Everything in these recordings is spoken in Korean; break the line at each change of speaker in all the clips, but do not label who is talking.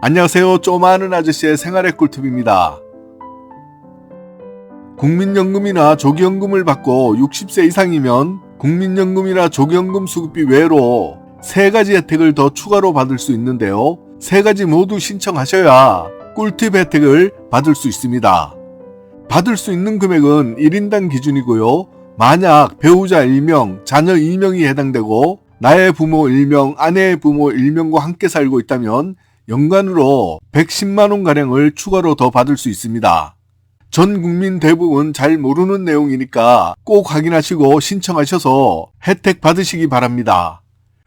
안녕하세요. 쪼마는 아저씨의 생활의 꿀팁입니다. 국민연금이나 조기연금을 받고 60세 이상이면 국민연금이나 조기연금 수급비 외로 세 가지 혜택을 더 추가로 받을 수 있는데요. 세 가지 모두 신청하셔야 꿀팁 혜택을 받을 수 있습니다. 받을 수 있는 금액은 1인당 기준이고요. 만약 배우자 1명, 자녀 2명이 해당되고 나의 부모 1명, 아내의 부모 1명과 함께 살고 있다면 연간으로 110만원 가량을 추가로 더 받을 수 있습니다. 전 국민 대부분 잘 모르는 내용이니까 꼭 확인하시고 신청하셔서 혜택 받으시기 바랍니다.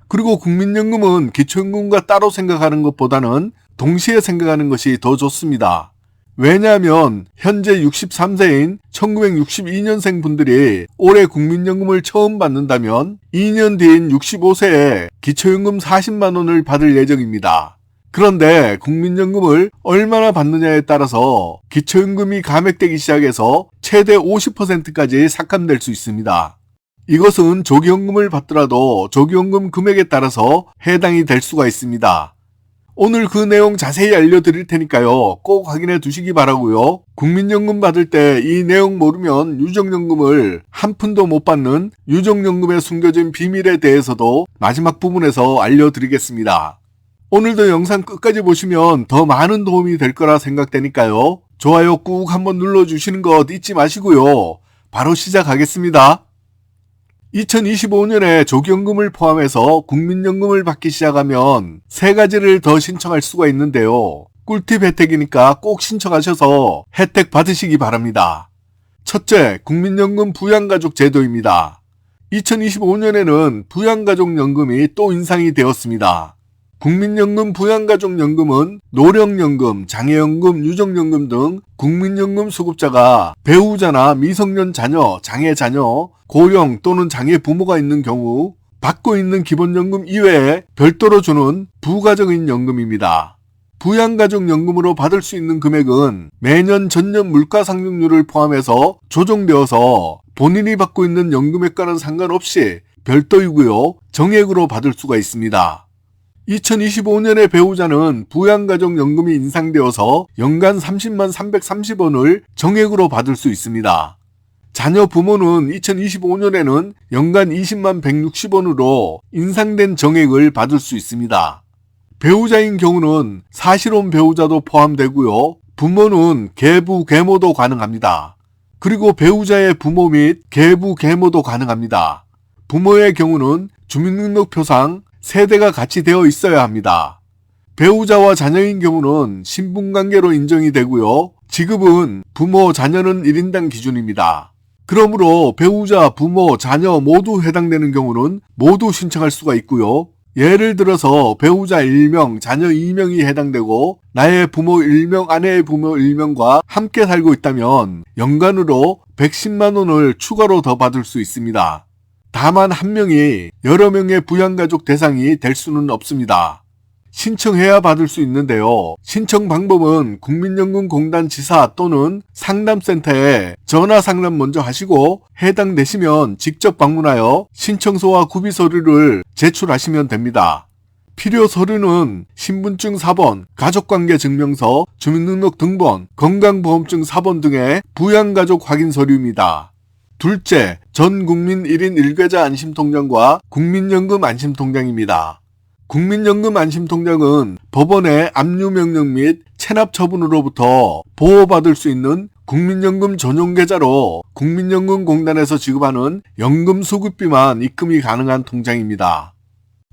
그리고 국민연금은 기초연금과 따로 생각하는 것보다는 동시에 생각하는 것이 더 좋습니다. 왜냐하면 현재 63세인 1962년생 분들이 올해 국민연금을 처음 받는다면 2년 뒤인 65세에 기초연금 40만 원을 받을 예정입니다. 그런데 국민연금을 얼마나 받느냐에 따라서 기초연금이 감액되기 시작해서 최대 50%까지 삭감될 수 있습니다. 이것은 조기연금을 받더라도 조기연금 금액에 따라서 해당이 될 수가 있습니다. 오늘 그 내용 자세히 알려드릴 테니까요. 꼭 확인해 두시기 바라고요. 국민연금 받을 때 이 내용 모르면 유족연금을 한 푼도 못 받는 유족연금에 숨겨진 비밀에 대해서도 마지막 부분에서 알려드리겠습니다. 오늘도 영상 끝까지 보시면 더 많은 도움이 될 거라 생각되니까요. 좋아요 꾹 한번 눌러주시는 것 잊지 마시고요. 바로 시작하겠습니다. 2025년에 조기연금을 포함해서 국민연금을 받기 시작하면 세 가지를 더 신청할 수가 있는데요. 꿀팁 혜택이니까 꼭 신청하셔서 혜택 받으시기 바랍니다. 첫째, 국민연금 부양가족 제도입니다. 2025년에는 부양가족연금이 또 인상이 되었습니다. 국민연금 부양가족연금은 노령연금, 장애연금, 유족연금 등 국민연금 수급자가 배우자나 미성년 자녀, 장애 자녀, 고령 또는 장애 부모가 있는 경우 받고 있는 기본연금 이외에 별도로 주는 부가적인 연금입니다. 부양가족연금으로 받을 수 있는 금액은 매년 전년 물가 상승률을 포함해서 조정되어서 본인이 받고 있는 연금액과는 상관없이 별도이고요. 정액으로 받을 수가 있습니다. 2025년에 배우자는 부양가족연금이 인상되어서 연간 30만 330원을 정액으로 받을 수 있습니다. 자녀 부모는 2025년에는 연간 20만 160원으로 인상된 정액을 받을 수 있습니다. 배우자인 경우는 사실혼 배우자도 포함되고요. 부모는 계부, 계모도 가능합니다. 그리고 배우자의 부모 및 계부, 계모도 가능합니다. 부모의 경우는 주민등록표상 세대가 같이 되어 있어야 합니다. 배우자와 자녀인 경우는 신분관계로 인정이 되고요. 지급은 부모, 자녀는 1인당 기준입니다. 그러므로 배우자, 부모, 자녀 모두 해당되는 경우는 모두 신청할 수가 있고요. 예를 들어서 배우자 1명, 자녀 2명이 해당되고 나의 부모 1명, 아내의 부모 1명과 함께 살고 있다면 연간으로 110만 원을 추가로 더 받을 수 있습니다. 다만 한 명이 여러 명의 부양가족 대상이 될 수는 없습니다. 신청해야 받을 수 있는데요. 신청 방법은 국민연금공단 지사 또는 상담센터에 전화 상담 먼저 하시고 해당되시면 직접 방문하여 신청서와 구비 서류를 제출하시면 됩니다. 필요 서류는 신분증 4번, 가족관계 증명서, 주민등록 등본, 건강보험증 4번 등의 부양가족 확인 서류입니다. 둘째, 전 국민 1인 1계좌 안심통장과 국민연금 안심통장입니다. 국민연금 안심통장은 법원의 압류명령 및 체납 처분으로부터 보호받을 수 있는 국민연금 전용계좌로 국민연금공단에서 지급하는 연금 수급비만 입금이 가능한 통장입니다.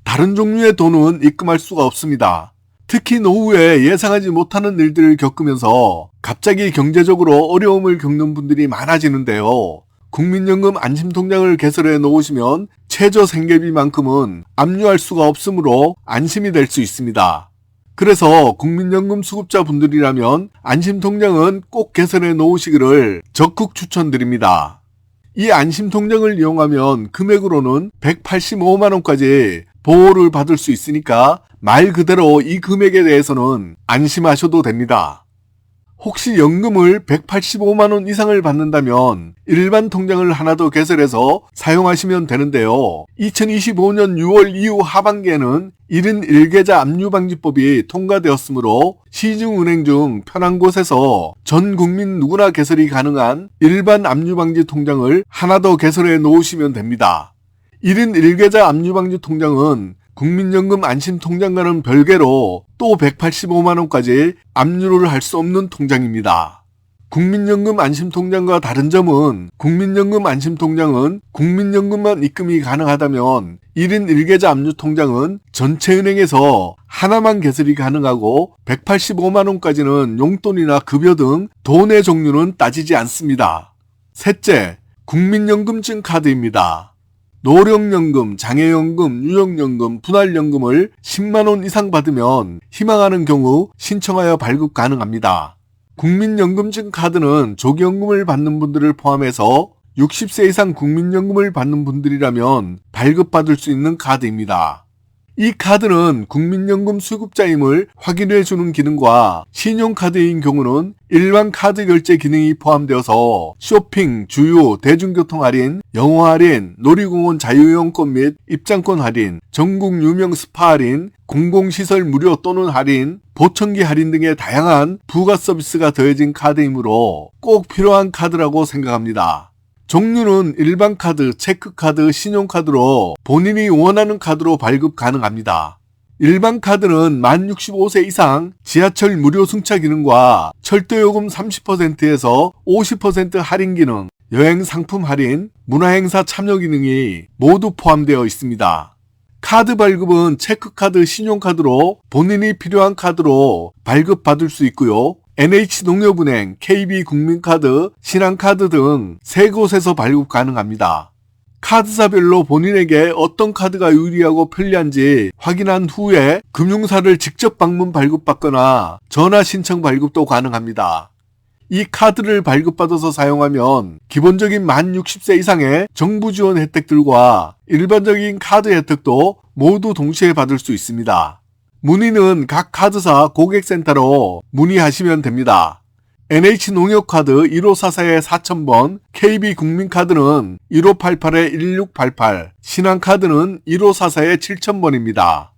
다른 종류의 돈은 입금할 수가 없습니다. 특히 노후에 예상하지 못하는 일들을 겪으면서 갑자기 경제적으로 어려움을 겪는 분들이 많아지는데요. 국민연금 안심통장을 개설해 놓으시면 최저 생계비만큼은 압류할 수가 없으므로 안심이 될 수 있습니다. 그래서 국민연금 수급자 분들이라면 안심통장은 꼭 개설해 놓으시기를 적극 추천드립니다. 이 안심통장을 이용하면 금액으로는 185만원까지 보호를 받을 수 있으니까 말 그대로 이 금액에 대해서는 안심하셔도 됩니다. 혹시 연금을 185만 원 이상을 받는다면 일반 통장을 하나 더 개설해서 사용하시면 되는데요. 2025년 6월 이후 하반기에는 1인 1계좌 압류 방지법이 통과되었으므로 시중은행 중 편한 곳에서 전 국민 누구나 개설이 가능한 일반 압류 방지 통장을 하나 더 개설해 놓으시면 됩니다. 1인 1계좌 압류방지 통장은 국민연금 안심통장과는 별개로 또 185만원까지 압류를 할 수 없는 통장입니다. 국민연금 안심통장과 다른 점은 국민연금 안심통장은 국민연금만 입금이 가능하다면 1인 1계좌 압류통장은 전체 은행에서 하나만 개설이 가능하고 185만원까지는 용돈이나 급여 등 돈의 종류는 따지지 않습니다. 셋째, 국민연금증 카드입니다. 노령연금, 장애연금, 유역연금, 분할연금을 10만원 이상 받으면 희망하는 경우 신청하여 발급 가능합니다. 국민연금증 카드는 조기연금을 받는 분들을 포함해서 60세 이상 국민연금을 받는 분들이라면 발급받을 수 있는 카드입니다. 이 카드는 국민연금 수급자임을 확인해 주는 기능과 신용카드인 경우는 일반 카드 결제 기능이 포함되어서 쇼핑, 주유, 대중교통 할인, 영어 할인, 놀이공원 자유이용권 및 입장권 할인, 전국 유명 스파 할인, 공공시설 무료 또는 할인, 보청기 할인 등의 다양한 부가 서비스가 더해진 카드이므로 꼭 필요한 카드라고 생각합니다. 종류는 일반 카드, 체크카드, 신용카드로 본인이 원하는 카드로 발급 가능합니다. 일반 카드는 만 65세 이상 지하철 무료 승차 기능과 철도요금 30%에서 50% 할인 기능, 여행 상품 할인, 문화행사 참여 기능이 모두 포함되어 있습니다. 카드 발급은 체크카드, 신용카드로 본인이 필요한 카드로 발급받을 수 있고요. NH농협은행, KB국민카드, 신한카드 등 세 곳에서 발급 가능합니다. 카드사별로 본인에게 어떤 카드가 유리하고 편리한지 확인한 후에 금융사를 직접 방문 발급받거나 전화 신청 발급도 가능합니다. 이 카드를 발급받아서 사용하면 기본적인 만 60세 이상의 정부 지원 혜택들과 일반적인 카드 혜택도 모두 동시에 받을 수 있습니다. 문의는 각 카드사 고객센터로 문의하시면 됩니다. NH농협카드 1544에 4000번, KB국민카드는 1588에 1688, 신한카드는 1544에 7000번입니다.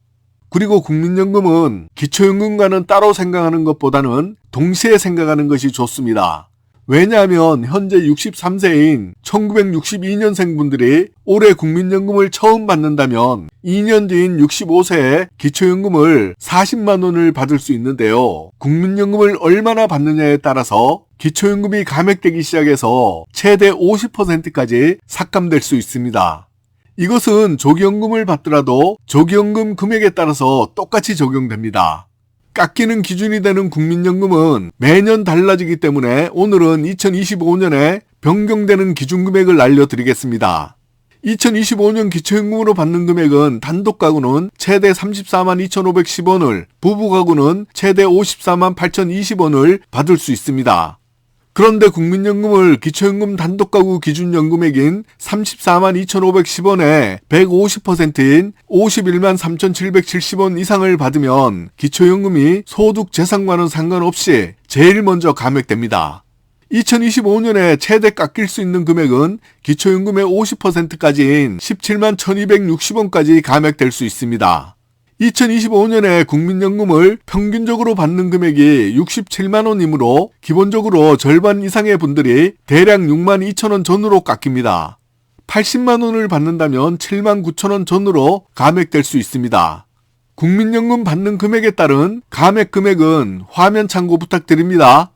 그리고 국민연금은 기초연금과는 따로 생각하는 것보다는 동시에 생각하는 것이 좋습니다. 왜냐하면 현재 63세인 1962년생 분들이 올해 국민연금을 처음 받는다면 2년 뒤인 65세에 기초연금을 40만 원을 받을 수 있는데요. 국민연금을 얼마나 받느냐에 따라서 기초연금이 감액되기 시작해서 최대 50%까지 삭감될 수 있습니다. 이것은 조기연금을 받더라도 조기연금 금액에 따라서 똑같이 적용됩니다. 깎이는 기준이 되는 국민연금은 매년 달라지기 때문에 오늘은 2025년에 변경되는 기준 금액을 알려드리겠습니다. 2025년 기초연금으로 받는 금액은 단독 가구는 최대 34만 2,510원을, 부부 가구는 최대 54만 8,020원을 받을 수 있습니다. 그런데 국민연금을 기초연금 단독가구 기준연금액인 34만 2,510원에 150%인 51만 3,770원 이상을 받으면 기초연금이 소득 재산과는 상관없이 제일 먼저 감액됩니다. 2025년에 최대 깎일 수 있는 금액은 기초연금의 50%까지인 17만 1260원까지 감액될 수 있습니다. 2025년에 국민연금을 평균적으로 받는 금액이 67만 원이므로 기본적으로 절반 이상의 분들이 대략 6만 2천 원 전후로 깎입니다. 80만 원을 받는다면 7만 9천 원 전후로 감액될 수 있습니다. 국민연금 받는 금액에 따른 감액 금액은 화면 참고 부탁드립니다.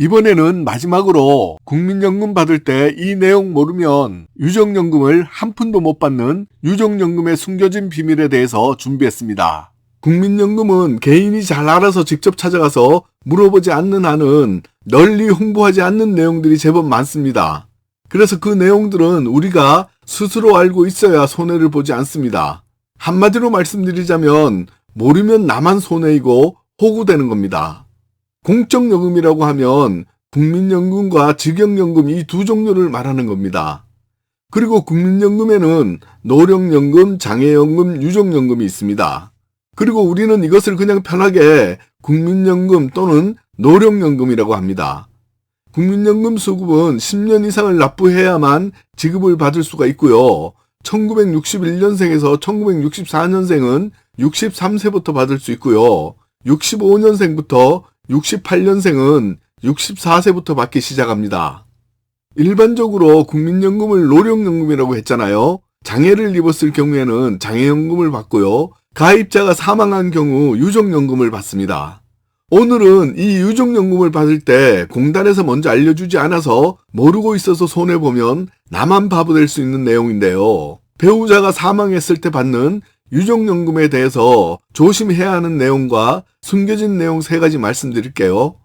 이번에는 마지막으로 국민연금 받을 때 이 내용 모르면 유족연금을 한 푼도 못 받는 유족연금의 숨겨진 비밀에 대해서 준비했습니다. 국민연금은 개인이 잘 알아서 직접 찾아가서 물어보지 않는 한은 널리 홍보하지 않는 내용들이 제법 많습니다. 그래서 그 내용들은 우리가 스스로 알고 있어야 손해를 보지 않습니다. 한마디로 말씀드리자면 모르면 나만 손해이고 호구되는 겁니다. 공적요금이라고 하면 국민연금과 직영연금 이 두 종류를 말하는 겁니다. 그리고 국민연금에는 노령연금, 장애연금, 유족연금이 있습니다. 그리고 우리는 이것을 그냥 편하게 국민연금 또는 노령연금이라고 합니다. 국민연금 수급은 10년 이상을 납부해야만 지급을 받을 수가 있고요. 1961년생에서 1964년생은 63세부터 받을 수 있고요. 65년생부터 68년생은 64세부터 받기 시작합니다. 일반적으로 국민연금을 노령연금이라고 했잖아요. 장애를 입었을 경우에는 장애연금을 받고요. 가입자가 사망한 경우 유족연금을 받습니다. 오늘은 이 유족연금을 받을 때 공단에서 먼저 알려주지 않아서 모르고 있어서 손해보면 나만 바보 될 수 있는 내용인데요. 배우자가 사망했을 때 받는 유족연금에 대해서 조심해야 하는 내용과 숨겨진 내용 세 가지 말씀드릴게요.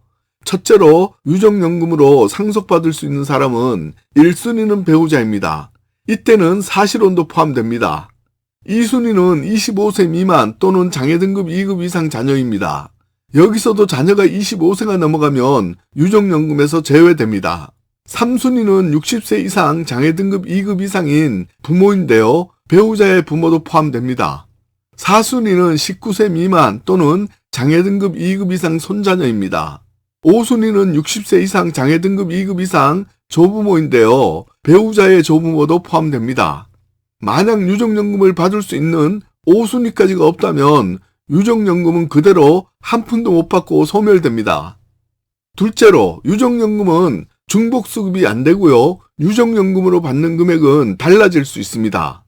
첫째로 유족연금으로 상속받을 수 있는 사람은 1순위는 배우자입니다. 이때는 사실혼도 포함됩니다. 2순위는 25세 미만 또는 장애 등급 2급 이상 자녀입니다. 여기서도 자녀가 25세가 넘어가면 유족연금에서 제외됩니다. 3순위는 60세 이상 장애 등급 2급 이상인 부모인데요. 배우자의 부모도 포함됩니다. 4순위는 19세 미만 또는 장애 등급 2급 이상 손자녀입니다. 5순위는 60세 이상 장애 등급 2급 이상 조부모인데요. 배우자의 조부모도 포함됩니다. 만약 유족연금을 받을 수 있는 5순위까지가 없다면 유족연금은 그대로 한 푼도 못 받고 소멸됩니다. 둘째로 유족연금은 중복 수급이 안 되고요. 유족연금으로 받는 금액은 달라질 수 있습니다.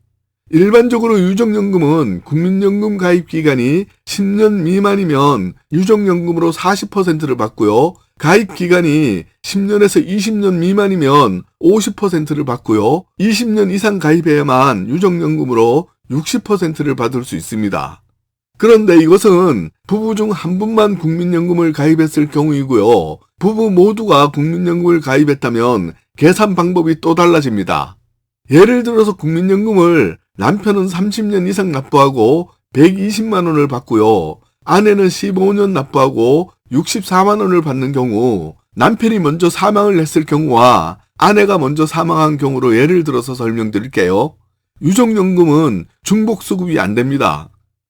일반적으로 유족연금은 국민연금 가입 기간이 10년 미만이면 유족연금으로 40%를 받고요. 가입 기간이 10년에서 20년 미만이면 50%를 받고요. 20년 이상 가입해야만 유족연금으로 60%를 받을 수 있습니다. 그런데 이것은 부부 중 한 분만 국민연금을 가입했을 경우이고요. 부부 모두가 국민연금을 가입했다면 계산 방법이 또 달라집니다. 예를 들어서 국민연금을 남편은 30년 이상 납부하고 120만 원을 받고요. 아내는 15년 납부하고 64만 원을 받는 경우 남편이 먼저 사망을 했을 경우와 아내가 먼저 사망한 경우로 예를 들어서 설명드릴게요. 유족연금은 중복 수급이 안 됩니다.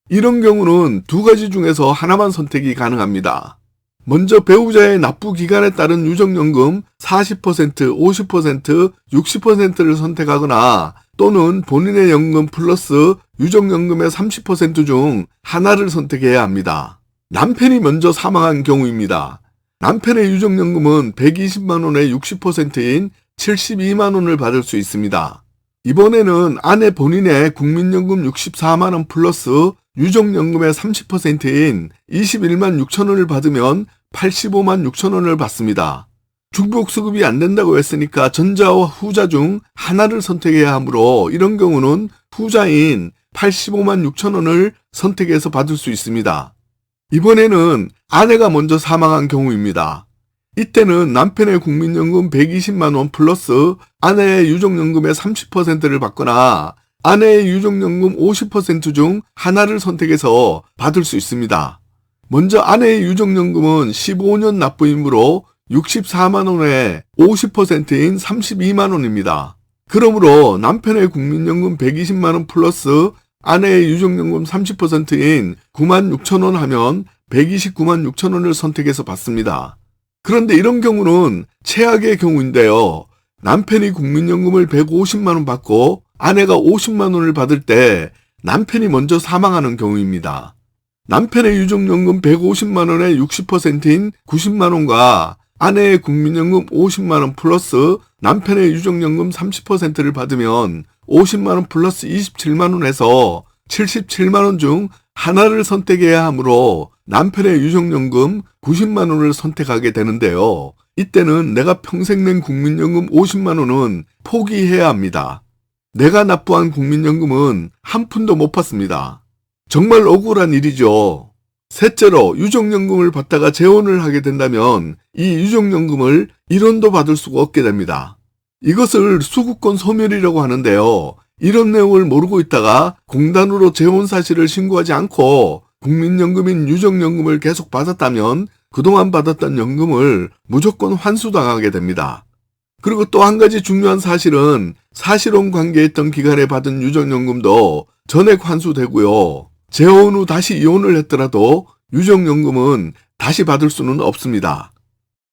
이런 경우는 두 가지 중에서 하나만 선택이 가능합니다. 먼저 배우자의 납부 기간에 따른 유족연금 40%, 50%, 60%를 선택하거나 또는 본인의 연금 플러스 유족연금의 30%중 하나를 선택해야 합니다. 남편이 먼저 사망한 경우입니다. 남편의 유족연금은 120만 원의 60%인 72만 원을 받을 수 있습니다. 이번에는 아내 본인의 국민연금 64만 원 플러스 유족연금의 30%인 21만 6천 원을 받으면 85만 6천 원을 받습니다. 중복 수급이 안 된다고 했으니까 전자와 후자 중 하나를 선택해야 하므로 이런 경우는 후자인 85만 6천 원을 선택해서 받을 수 있습니다. 이번에는 아내가 먼저 사망한 경우입니다. 이때는 남편의 국민연금 120만 원 플러스 아내의 유족연금의 30%를 받거나 아내의 유족연금 50%중 하나를 선택해서 받을 수 있습니다. 먼저 아내의 유족연금은 15년 납부이므로 64만 원에 50%인 32만 원입니다. 그러므로 남편의 국민연금 120만 원 플러스 아내의 유족연금 30%인 9만 6천 원 하면 129만 6천 원을 선택해서 받습니다. 그런데 이런 경우는 최악의 경우인데요. 남편이 국민연금을 150만 원 받고 아내가 50만 원을 받을 때 남편이 먼저 사망하는 경우입니다. 남편의 유족연금 150만 원의 60%인 90만 원과 아내의 국민연금 50만 원 플러스 남편의 유족연금 30%를 받으면 50만 원 플러스 27만 원에서 77만 원 중 하나를 선택해야 하므로 남편의 유족연금 90만 원을 선택하게 되는데요. 이때는 내가 평생 낸 국민연금 50만 원은 포기해야 합니다. 내가 납부한 국민연금은 한 푼도 못 받습니다. 정말 억울한 일이죠. 셋째로 유족연금을 받다가 재혼을 하게 된다면 이 유족연금을 1원도 받을 수가 없게 됩니다. 이것을 수급권 소멸이라고 하는데요. 이런 내용을 모르고 있다가 공단으로 재혼 사실을 신고하지 않고 국민연금인 유족연금을 계속 받았다면 그동안 받았던 연금을 무조건 환수당하게 됩니다. 그리고 또 한 가지 중요한 사실은 사실혼 관계했던 기간에 받은 유족연금도 전액 환수되고요. 재혼 후 다시 이혼을 했더라도 유족연금은 다시 받을 수는 없습니다.